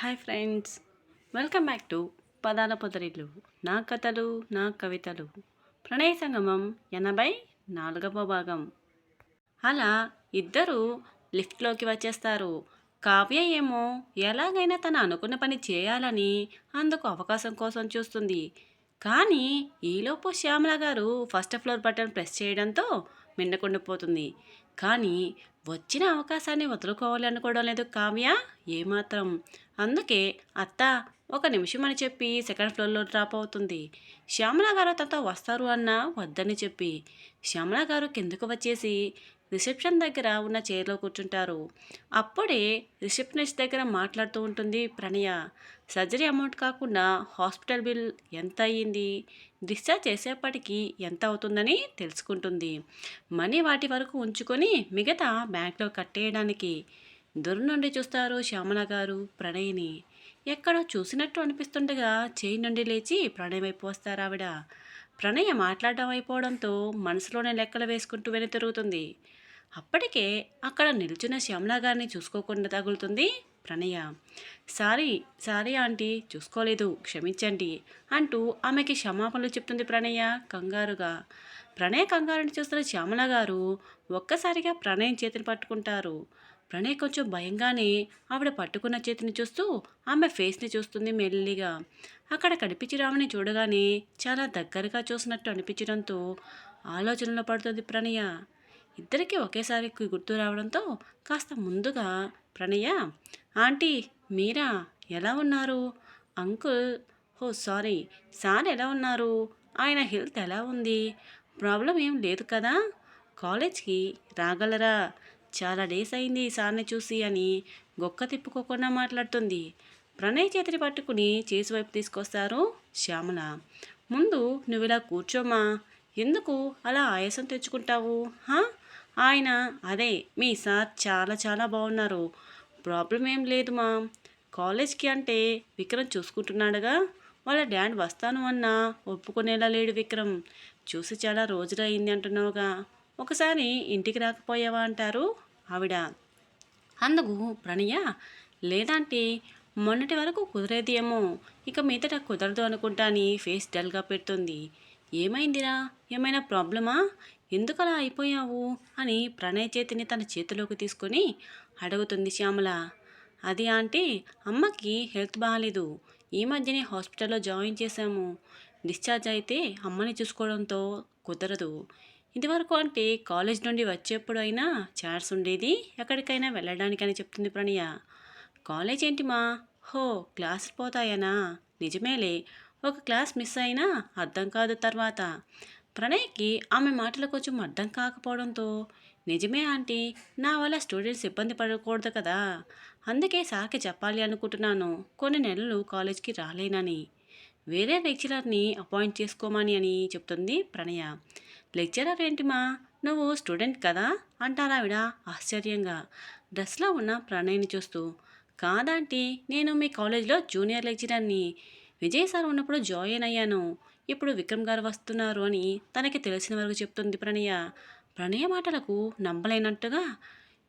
Hi friends welcome back to పదాల పొదరిలు నా కథలు నా కవితలు. ప్రణయ సంగమం ఎనభై నాలుగవ భాగం. అలా ఇద్దరు లిఫ్ట్లోకి వచ్చేస్తారు. కావ్య ఏమో ఎలాగైనా తను అనుకున్న పని చేయాలని అందుకు అవకాశం కోసం చూస్తుంది. కానీ ఈలోపు శ్యామల గారు ఫస్ట్ ఫ్లోర్ బటన్ ప్రెస్ చేయడంతో మిన్నకుండిపోతుంది కానీ వచ్చిన అవకాశాన్ని వదులుకోవాలనుకోవడం లేదు కావ్య ఏమాత్రం. అందుకే అత్త ఒక నిమిషం అని చెప్పి సెకండ్ ఫ్లోర్లో డ్రాప్ అవుతుంది. శ్యామల గారు తనతో వస్తారు అన్న వద్దని చెప్పి. శ్యామల గారు కిందకు వచ్చేసి రిసెప్షన్ దగ్గర ఉన్న చైర్లో కూర్చుంటారు. అప్పుడే రిసెప్షనిస్ట్ దగ్గర మాట్లాడుతూ ఉంటుంది ప్రణయ. సర్జరీ అమౌంట్ కాకుండా హాస్పిటల్ బిల్ ఎంత అయ్యింది? డిశ్చార్జ్ చేసేప్పటికీ ఎంత అవుతుందని తెలుసుకుంటుంది. మనీ వాటి వరకు ఉంచుకొని మిగతా బ్యాంక్లో కట్టేయడానికి. దూరం నుండి చూస్తారు శ్యామల గారు ప్రణయ్ని. ఎక్కడో చూసినట్టు అనిపిస్తుండగా చేయి నుండి లేచి ప్రణయ్ వైపు ఆవిడ. ప్రణయ మాట్లాడడం అయిపోవడంతో మనసులోనే లెక్కలు వేసుకుంటూ వెనుతిరుగుతుంది అప్పటికే అక్కడ నిల్చున్న శ్యామల గారిని చూసుకోకుండా తగులుతుంది ప్రణయ. సారీ సారీ ఆంటీ చూసుకోలేదు క్షమించండి అంటూ ఆమెకి క్షమాపణలు చెప్తుంది ప్రణయ కంగారుగా. ప్రణయ కంగారుని చూస్తున్న శ్యామల గారు ఒక్కసారిగా ప్రణయం చేతిని పట్టుకుంటారు. ప్రణయ్ కొంచెం భయంగానే ఆవిడ పట్టుకున్న చేతిని చూస్తూ ఆమె ఫేస్ని చూస్తుంది మెల్లిగా. అక్కడ కనిపించి రామని చూడగానే చాలా దగ్గరగా చూసినట్టు అనిపించడంతో ఆలోచనలో పడుతుంది ప్రణయ. ఇద్దరికీ ఒకేసారి గుర్తు రావడంతో కాస్త ముందుగా ప్రణయ ఆంటీ మీరా ఎలా ఉన్నారు? అంకుల్ ఓ సారీ సార్ ఎలా ఉన్నారు? ఆయన హెల్త్ ఎలా ఉంది? ప్రాబ్లం ఏం లేదు కదా? కాలేజ్కి రాగలరా? చాలా డేస్ అయింది సార్ని చూసి అని గొక్క తిప్పుకోకుండా మాట్లాడుతుంది. ప్రణయ్ చేతిని పట్టుకుని చేసి వైపు తీసుకొస్తారు శ్యామల. ముందు నువ్వు ఇలా కూర్చోమా? ఎందుకు అలా ఆయాసం తెచ్చుకుంటావు? ఆయన అదే మీ సార్ చాలా చాలా బాగున్నారు ప్రాబ్లం ఏం లేదు మా. కాలేజ్కి అంటే విక్రమ్ చూసుకుంటున్నాడుగా. వాళ్ళ డాడ్ వస్తాను అన్నా ఒప్పుకునేలా లేడు విక్రమ్. చూసి చాలా రోజులు అయింది అంటున్నావుగా. ఒకసారి ఇంటికి రాకపోయావా అంటారు ఆవిడ. అందుకు ప్రణయ లేదంటే మొన్నటి వరకు కుదిరేది ఏమో ఇక మీదట కుదరదు అనుకుంటా అని ఫేస్ డల్గా పెడుతుంది. ఏమైందిరా? ఏమైనా ప్రాబ్లమా? ఎందుకు అలా అయిపోయావు? అని ప్రణయ్ చేతిని తన చేతిలోకి తీసుకొని అడుగుతుంది శ్యామల. అది ఆంటీ అమ్మకి హెల్త్ బాగాలేదు ఈ మధ్యనే హాస్పిటల్లో జాయిన్ చేశాము. డిశ్చార్జ్ అయితే అమ్మని చూసుకోవడంతో కుదరదు. ఇదివరకు అంటే కాలేజ్ నుండి వచ్చేప్పుడు అయినా ఛాన్స్ ఉండేది ఎక్కడికైనా వెళ్ళడానికని చెప్తుంది ప్రణయ. కాలేజ్ ఏంటి మా హో క్లాసులు పోతాయనా? నిజమేలే. ఒక క్లాస్ మిస్ అయినా అర్థం కాదు తర్వాత. ప్రణయ్కి ఆమె మాటలు కొంచెం అర్థం కాకపోవడంతో నిజమే ఆంటీ నా వల్ల స్టూడెంట్స్ ఇబ్బంది పడకూడదు కదా. అందుకే సార్కి చెప్పాలి అనుకుంటున్నాను. కొన్ని నెలలు కాలేజ్కి రాలేనని. వేరే లెక్చరర్ని అపాయింట్ చేసుకోమని అని చెప్తుంది ప్రణయ. లెక్చరర్ ఏంటిమా నువ్వు స్టూడెంట్ కదా? అంటారావిడ ఆశ్చర్యంగా. డ్రెస్లో ఉన్న ప్రణయ్ని చూస్తూ కాదంటీ నేను మీ కాలేజీలో జూనియర్ లెక్చరర్ని. విజయ్ సార్ ఉన్నప్పుడు జాయిన్ అయ్యాను. ఇప్పుడు విక్రమ్ గారు వస్తున్నారు అని తనకి తెలిసిన వరకు చెప్తుంది ప్రణయ ప్రణయ మాటలకు నమ్మలేనట్టుగా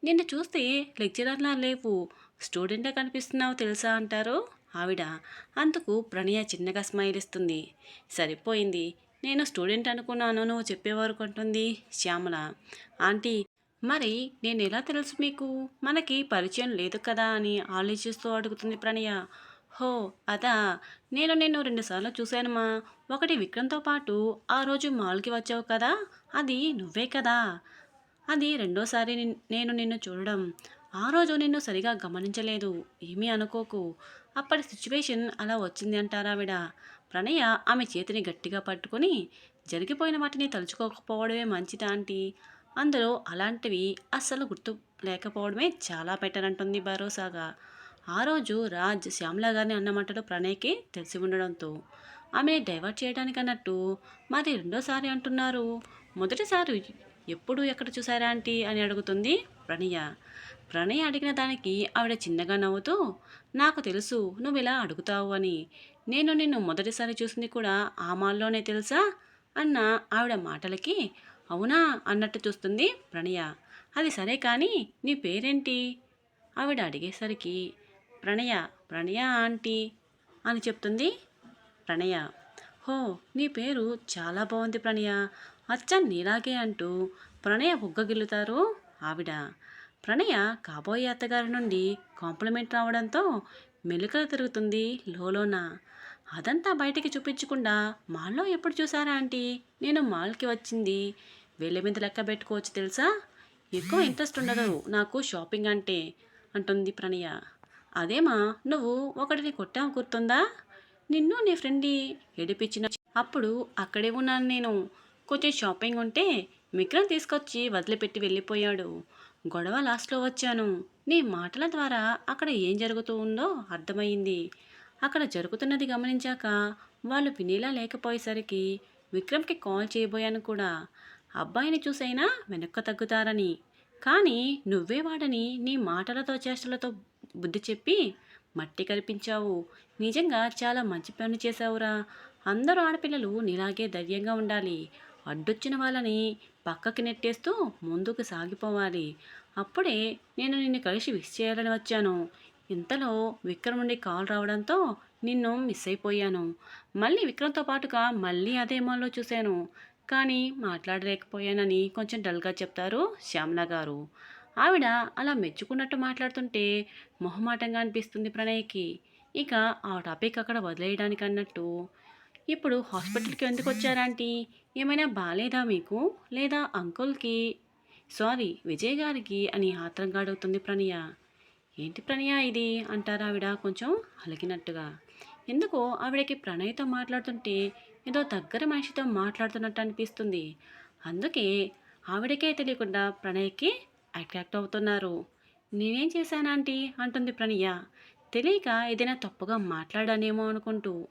నిన్ను చూస్తే లెక్చరర్లా లేవు. స్టూడెంట్గా కనిపిస్తున్నావు తెలుసా అంటారు? ఆవిడ. అందుకు ప్రణయ చిన్నగా స్మైల్ ఇస్తుంది సరిపోయింది. నేను స్టూడెంట్ అనుకున్నాను నువ్వు చెప్పేవారు అంటుంది శ్యామల. ఆంటీ మరి నేను ఎలా తెలుసు మీకు? మనకి పరిచయం లేదు కదా అని ఆలోచిస్తూ అడుగుతుంది ప్రణయ. హో అదా. నేను నిన్ను రెండుసార్లు చూశానుమా. ఒకటి విక్రమ్తో పాటు ఆ రోజు మాల్కి వచ్చావు కదా? అది నువ్వే కదా. అది రెండోసారి నేను నిన్ను చూడడం. ఆ రోజు నిన్ను సరిగా గమనించలేదు. ఏమీ అనుకోకు. అప్పటి సిచ్యువేషన్ అలా వచ్చింది అంటారావిడ. ప్రణయ ఆమె చేతిని గట్టిగా పట్టుకొని జరిగిపోయిన వాటిని తలుచుకోకపోవడమే మంచిదా ఆంటీ. అందులో అలాంటివి అస్సలు గుర్తు లేకపోవడమే చాలా బెటర్ అంటుంది భరోసాగా. ఆ రోజు రాజ్ శ్యామల గారిని అన్నమాటలో ప్రణయ్కి తెలిసి ఉండడంతో ఆమె డైవర్ట్ చేయడానికి అన్నట్టు మరి రెండోసారి అంటున్నారు. మొదటిసారి ఎప్పుడు ఎక్కడ చూసారా ఆంటీ? అని అడుగుతుంది ప్రణయ. ప్రణయ్ అడిగిన దానికి ఆవిడ చిన్నగా నవ్వుతూ నాకు తెలుసు నువ్వు ఇలా అడుగుతావు అని. నేను నిన్ను మొదటిసారి చూసింది కూడా ఆ మాల్లోనే తెలుసా? అన్న ఆవిడ మాటలకి అవునా అన్నట్టు చూస్తుంది ప్రణయ. అది సరే కానీ నీ పేరేంటి? ఆవిడ అడిగేసరికి ప్రణయ ప్రణయ ఆంటీ అని చెప్తుంది ప్రణయ. హో నీ పేరు చాలా బాగుంది ప్రణయ. అచ్చ నీలాగే అంటూ ప్రణయ ఉగ్గగిల్లుతారు ఆవిడ. ప్రణయ కాబోయే అత్తగారి నుండి కాంప్లిమెంట్ రావడంతో మెలికలు తిరుగుతుంది లోలోన. అదంతా బయటికి చూపించకుండా మాల్లో ఎప్పుడు చూసారా ఆంటీ? నేను మాల్కి వచ్చింది. వేళ్ళ మీద లెక్క పెట్టుకోవచ్చు తెలుసా? ఎక్కువ ఇంట్రెస్ట్ ఉండదు నాకు షాపింగ్ అంటే అంటుంది ప్రణయ. అదేమా నువ్వు ఒకటిని కొట్టావు గుర్తుందా? నిన్ను నీ ఫ్రెండ్ని ఏడిపించిన అప్పుడు అక్కడే ఉన్నాను నేను. కొంచెం షాపింగ్ ఉంటే విక్రమ్ తీసుకొచ్చి వదిలిపెట్టి వెళ్ళిపోయాడు. గొడవ లాస్ట్లో వచ్చాను. నీ మాటల ద్వారా అక్కడ ఏం జరుగుతూ ఉందో అర్థమైంది అక్కడ జరుగుతున్నది గమనించాక వాళ్ళు వినేలా లేకపోయేసరికి విక్రమ్కి కాల్ చేయబోయాను కూడా. అబ్బాయిని చూసైనా వెనక్కు తగ్గుతారని. కానీ నువ్వే వాడని నీ మాటలతో చేష్టలతో బుద్ధి చెప్పి మట్టి కల్పించావు నిజంగా చాలా మంచి పని చేశావురా. అందరూ ఆడపిల్లలు నీలాగే ధైర్యంగా ఉండాలి. అడ్డొచ్చిన వాళ్ళని పక్కకి నెట్టేస్తూ ముందుకు సాగిపోవాలి. అప్పుడే నేను నిన్ను కలిసి విష్ చేయాలని వచ్చాను. ఇంతలో విక్రమ్ నుండి కాల్ రావడంతో నిన్ను మిస్ అయిపోయాను. మళ్ళీ విక్రమ్తో పాటుగా మళ్ళీ అదే మాల్లో చూశాను. కానీ మాట్లాడలేకపోయానని కొంచెం డల్గా చెప్తారు శ్యామల గారు. ఆవిడ అలా మెచ్చుకున్నట్టు మాట్లాడుతుంటే మొహమాటంగా అనిపిస్తుంది ప్రణయ్కి. ఇక ఆ టాపిక్ అక్కడ వదిలేయడానికి అన్నట్టు ఇప్పుడు హాస్పిటల్కి ఎందుకు వచ్చారాంటీ ఏమైనా బాగాలేదా మీకు? లేదా అంకుల్కి? సారీ విజయ్ గారికి అని ఆత్రంగా అడుగుతుంది ప్రణయ. ఏంటి ప్రణయ ఇది? అంటారు ఆవిడ కొంచెం అలిగినట్టుగా. ఎందుకో ఆవిడకి ప్రణయ్తో మాట్లాడుతుంటే ఏదో దగ్గర మనిషితో మాట్లాడుతున్నట్టు అనిపిస్తుంది. అందుకే ఆవిడకే తెలియకుండా ప్రణయ్కి అట్రాక్ట్ అవుతున్నారు. నేనేం చేశానాంటీ అంటుంది ప్రణయ. తెలియక ఏదైనా తప్పుగా మాట్లాడానేమో అనుకుంటూ.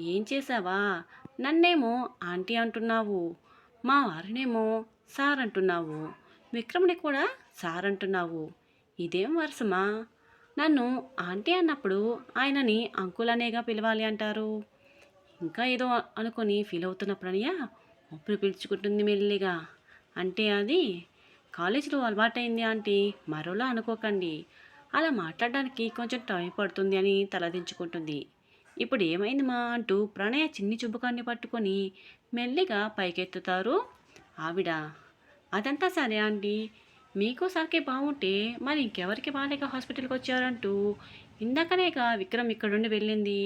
ఏం చేసావా నన్నేమో ఆంటీ అంటున్నావు. మా వారినేమో సార్ అంటున్నావు. విక్రముని కూడా సార్ అంటున్నావు. ఇదేం వరుసమా? నన్ను ఆంటీ అన్నప్పుడు ఆయనని అంకుల్ అనేగా పిలవాలి అంటారు. ఇంకా ఏదో అనుకొని ఫీల్ అవుతున్న ప్రణయ ఊపిరి పీల్చుకుంటుంది మెల్లిగా. అంటే అది కాలేజీలో అలవాటైంది ఆంటీ. మరోలా అనుకోకండి. అలా మాట్లాడడానికి కొంచెం టైం పడుతుంది అని తలదించుకుంటుంది. ఇప్పుడు ఏమైంది మా అంటూ ప్రణయ చిన్ని చుబ్బకాన్ని పట్టుకొని మెల్లిగా పైకెత్తుతారు. ఆవిడ అదంతా సరే అండి. మీకు సరికే బాగుంటే మరి ఇంకెవరికి బాలేక హాస్పిటల్కి వచ్చారంటూ ఇందాకనేగా విక్రమ్ ఇక్కడుండి వెళ్ళింది.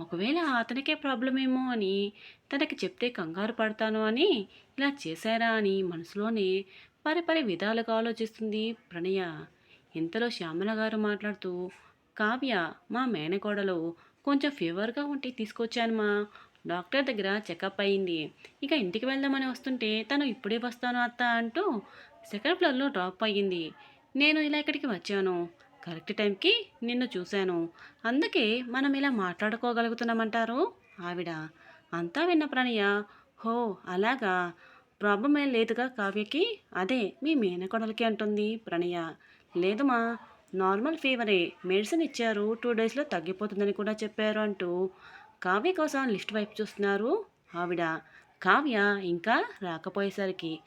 ఒకవేళ అతనికే ప్రాబ్లం ఏమో అని తనకి చెప్తే కంగారు పడతాను అని ఇలా చేశారా అని మనసులోనే పరి విధాలుగా ఆలోచిస్తుంది ప్రణయ. ఇంతలో శ్యామల గారు మాట్లాడుతూ కావ్య మా మేనకోడలో కొంచెం ఫీవర్గా ఉంటే తీసుకొచ్చాను మా డాక్టర్ దగ్గర చెకప్ అయింది. ఇక ఇంటికి వెళ్దామని వస్తుంటే తను ఇప్పుడే వస్తాను అత్త అంటూ సెకండ్ ఫ్లోర్లో డ్రాప్ అయ్యింది. నేను ఇలా ఇక్కడికి వచ్చాను. కరెక్ట్ టైంకి నిన్ను చూశాను. అందుకే మనం ఇలా మాట్లాడుకోగలుగుతున్నామంటారు ఆవిడ. అంతా విన్న ప్రణయ హో అలాగా? ప్రాబ్లం ఏం లేదుగా కావ్యకి? అదే మీ మేనకోడలికి అంటుంది ప్రణయ. లేదుమా? నార్మల్ ఫీవరే మెడిసిన్ ఇచ్చారు టూ డేస్లో తగ్గిపోతుందని కూడా చెప్పారు అంటూ కావ్య కోసం లిస్ట్ వైపు చూస్తున్నారు ఆవిడ. కావ్య ఇంకా రాకపోయేసరికి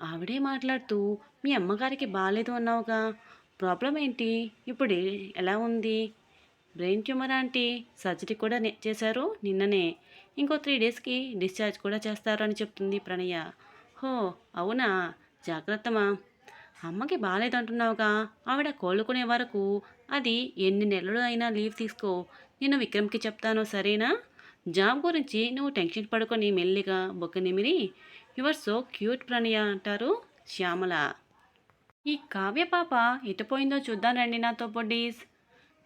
ఆవిడే మాట్లాడుతూ మీ అమ్మగారికి బాగాలేదు అన్నావుగా. ప్రాబ్లం ఏంటి? ఇప్పుడు ఎలా ఉంది? బ్రెయిన్ ట్యూమర్ ఆంటీ సర్జరీ కూడా చేశారు నిన్ననే. ఇంకో త్రీ డేస్కి డిశ్చార్జ్ కూడా చేస్తారని చెప్తుంది ప్రణయ. హో అవునా? జాగ్రత్తమా అమ్మకి బాగాలేదంటున్నావుగా ఆవిడ కోలుకునే వరకు అది ఎన్ని నెలలు అయినా లీవ్ తీసుకో. నేను విక్రమ్కి చెప్తాను సరేనా? జాబ్ గురించి నువ్వు టెన్షన్ పడుకొని మెల్లిగా బొక్క నిమిరి. యువర్ సో క్యూట్ ప్రణయ అంటారు శ్యామల. ఈ కావ్య పాప ఎటుపోయిందో చూద్దాం రండి నాతో పొడ్డీస్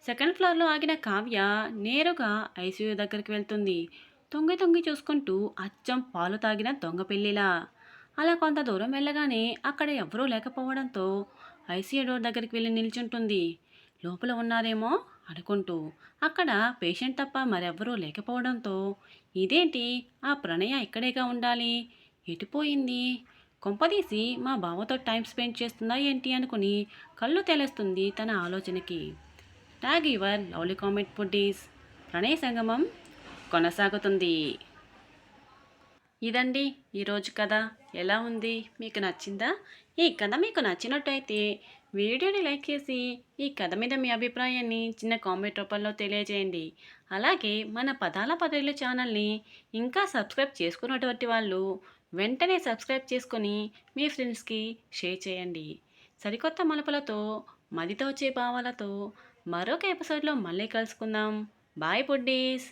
సెకండ్ ఫ్లోర్లో ఆగిన కావ్య నేరుగా ఐసీయూ దగ్గరికి వెళ్తుంది. తొంగి తొంగి చూసుకుంటూ అచ్చం పాలు తాగిన దొంగ పెళ్ళిలా. అలా కొంత దూరం వెళ్ళగానే అక్కడ ఎవరూ లేకపోవడంతో ఐసీయూ డోర్ దగ్గరికి వెళ్ళి నిల్చుంటుంది. లోపల ఉన్నారేమో అనుకుంటూ అక్కడ పేషెంట్ తప్ప మరెవ్వరూ లేకపోవడంతో ఇదేంటి? ఆ ప్రణయ ఇక్కడేగా ఉండాలి? ఎటుపోయింది కొంపదీసి మా బావతో టైం స్పెండ్ చేస్తుందా ఏంటి అనుకుని కళ్ళు తెలేస్తుంది తన ఆలోచనకి. Tag your lovely comment buddies. Pranaya Sangamam కొనసాగుతుంది. ఇదండి ఈరోజు కథ. ఎలా ఉంది? మీకు నచ్చిందా? ఈ కథ మీకు నచ్చినట్టయితే వీడియోని లైక్ చేసి ఈ కథ మీద మీ అభిప్రాయాన్ని చిన్న కామెంట్ రూపంలో తెలియజేయండి. అలాగే మన పదాల పదవులు ఛానల్ని ఇంకా సబ్స్క్రైబ్ చేసుకున్నటువంటి వాళ్ళు వెంటనే సబ్స్క్రైబ్ చేసుకొని మీ ఫ్రెండ్స్కి షేర్ చేయండి. సరికొత్త మలుపులతో మదితో వచ్చే భావాలతో మరొక ఎపిసోడ్లో మళ్ళీ కలుసుకుందాం. Bye buddies!